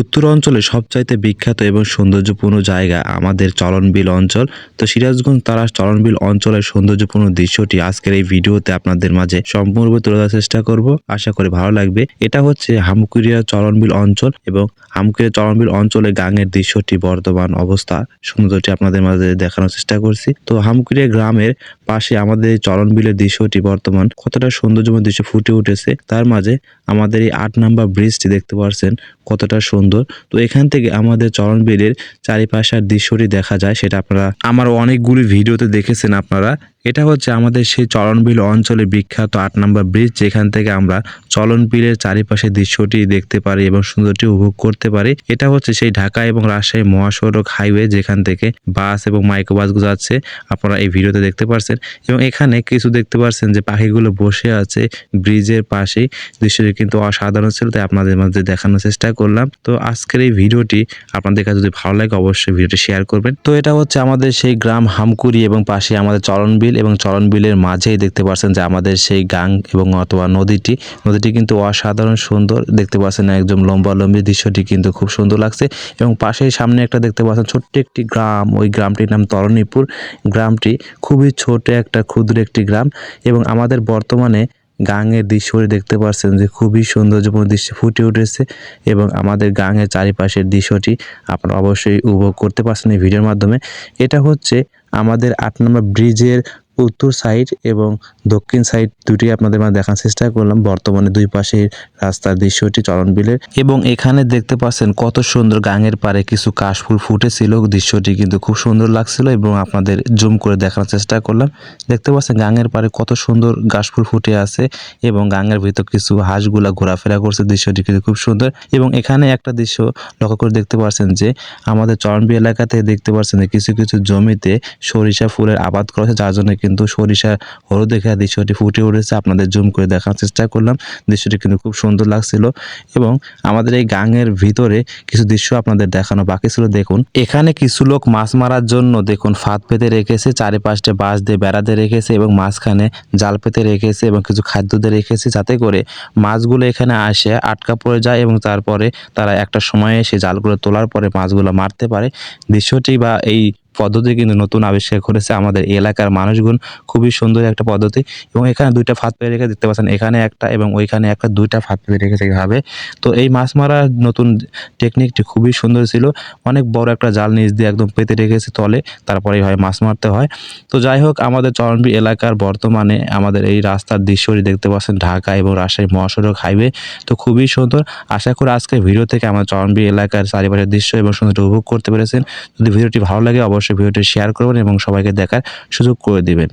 উত্তর অঞ্চলে সবচাইতে বিখ্যাত এবং সৌন্দর্যপূর্ণ জায়গা আমাদের চলনবিল অঞ্চল। তো সিরাজগঞ্জ তারা চলনবিল অঞ্চলের সৌন্দর্যপূর্ণ দৃশ্যটি আজকের এই ভিডিওতে আপনাদের মাঝে সম্পূর্ণরূপে তুলে ধরার চেষ্টা করব। আশা করি ভালো লাগবে। এটা হচ্ছে হামকুরিয়া চলনবিল অঞ্চল এবং হামকুরিয়া চলনবিল অঞ্চলে গাঙের দৃশ্যটি বর্তমান অবস্থা। সৌন্দর্যটি আপনাদের মাঝে দেখানোর চেষ্টা করছি। তো হামকুরিয়া গ্রামের পাশে আমাদের চলনবিলের দৃশ্যটি বর্তমান কতটা সৌন্দর্যময় দৃশ্য ফুটে উঠেছে, তার মাঝে আমাদের এই আট নাম্বার ব্রিজটি দেখতে পাচ্ছেন কতটা সুন্দর। তো এখান থেকে আমাদের চরণবিলের চারিপাশের দৃশ্যটি দেখা যায়, সেটা আপনারা আমার অনেকগুলি ভিডিওতে দেখেছেন আপনারা। এটা হচ্ছে আমাদের সেই চলনবিল অঞ্চলে বিখ্যাত আট নম্বর ব্রিজ, যেখান থেকে আমরা চলনবিলের চারিপাশে দৃশ্যটি দেখতে পারি এবং সুন্দরটি উপভোগ করতে পারি। এটা হচ্ছে সেই ঢাকা এবং রাজশাহী মহাসড়ক হাইওয়ে, যেখান থেকে বাস এবং মাইক্রো বাসগুলো যাচ্ছে। আপনারা এই ভিডিওতে দেখতে পারছেন এবং এখানে কিছু দেখতে পারছেন যে পাখিগুলো বসে আছে ব্রিজের পাশেই। দৃশ্যটি কিন্তু অসাধারণ ছিল, তাই আপনাদের মধ্যে দেখানোর চেষ্টা করলাম। তো আজকের এই ভিডিওটি আপনাদের কাছে যদি ভালো লাগে, অবশ্যই ভিডিওটি শেয়ার করবেন। তো এটা হচ্ছে আমাদের সেই গ্রাম হামকুড়ি এবং পাশে আমাদের চলনবিল। এবং চরণ চলনবিলের মাঝেই দেখতে পাচ্ছেন যে আমাদের সেই গাং এবং অথবা নদীটি। নদীটি কিন্তু অসাধারণ সুন্দর। দেখতে পাচ্ছেন একদম লম্বা লম্বি দৃশ্যটি কিন্তু খুব সুন্দর লাগছে। এবং পাশেই সামনে একটা দেখতে পাচ্ছেন ছোট্ট একটি গ্রাম। ওই গ্রামটির নাম তরণীপুর। গ্রামটি খুবই ছোট একটা ক্ষুদ্র একটি গ্রাম। এবং আমাদের বর্তমানে গাঙের দৃশ্যটি দেখতে পাচ্ছেন যে খুবই সৌন্দর্যপূর্ণ দৃশ্য ফুটে উঠেছে। এবং আমাদের গাঙের চারিপাশের দৃশ্যটি আপনারা অবশ্যই উপভোগ করতে পারছেন এই ভিডিওর মাধ্যমে। এটা হচ্ছে আমাদের আট নম্বর ব্রিজের উত্তর সাইড এবং দক্ষিণ সাইড দুটি আপনাদের মানে দেখার চেষ্টা করলাম। বর্তমানে দুই পাশে রাস্তার দৃশ্যটি চলনবিলের এবং এখানে দেখতে পাচ্ছেন কত সুন্দর গাঙের পারে কিছু কাশফুল ফুটেছিল। দৃশ্যটি কিন্তু খুব সুন্দর লাগছিল এবং আপনাদের জুম করে দেখানোর চেষ্টা করলাম। দেখতে পাচ্ছেন গাঙের পারে কত সুন্দর গাছফুল ফুটে আছে এবং গাঙের ভিতর কিছু হাঁসগুলা ঘোরাফেরা করছে। দৃশ্যটি কিন্তু খুব সুন্দর। এবং এখানে একটা দৃশ্য লক্ষ্য করে দেখতে পাচ্ছেন যে, আমাদের চরণবি এলাকাতে দেখতে পাচ্ছেন কিছু কিছু জমিতে সরিষা ফুলের আবাদ করা হয়েছে, যার জন্য কিন্তু সরিষা হলুদ দেখা দৃশ্যটি ফুটে উঠেছে। আপনাদের জুম করে দেখার চেষ্টা করলাম। দৃশ্যটি কিন্তু খুব সুন্দর লাগছিল এবং আমাদের এই গাঙের ভিতরে কিছু দৃশ্য আপনাদের দেখানো বাকি ছিল। দেখুন, এখানে কিছু লোক মাছ মারার জন্য দেখুন ফাঁদ পেতে রেখেছে, চারিপাশে বাঁশ দিয়ে বেড়াতে রেখেছে এবং মাঝখানে জাল পেতে রেখেছে এবং কিছু খাদ্য দিয়ে রেখেছে যাতে করে মাছগুলো এখানে আসে, আটকা পড়ে যায় এবং তারপরে তারা একটা সময়ে সেই জালগুলো তোলার পরে মাছগুলো মারতে পারে। দৃশ্যটি বা এই পদ্ধতি কিন্তু নতুন আবিষ্কার করেছে আমাদের এলাকার মানুষগুণ। খুবই সুন্দর একটা পদ্ধতি এবং এখানে দুইটা ফাঁদ পেয়ে রেখে দেখতে পাচ্ছেন এখানে একটা এবং ওইখানে একটা দুইটা ফাঁদ পেয়ে রেখেছে এইভাবে। তো এই মাছ মারার নতুন টেকনিকটি খুবই সুন্দর ছিল। অনেক বড় একটা জাল নিচ দিয়ে একদম পেতে রেখেছে তলে, তারপরে এইভাবে মাছ মারতে হয়। তো যাই হোক, আমাদের চরণবি এলাকার বর্তমানে আমাদের এই রাস্তার দৃশ্যটি দেখতে পাচ্ছেন ঢাকা এবং রাজশাহী মহাসড়ক হাইওয়ে। তো খুবই সুন্দর। আশা করি আজকের ভিডিও থেকে আমার চরণবি এলাকার চারিপাশের দৃশ্য এবং সুন্দর উপভোগ করতে পেরেছেন। যদি ভিডিওটি ভালো লাগে অবশ্যই ভিডিওটি শেয়ার করবেন এবং সবাইকে দেখার সুযোগ করে দিবেন।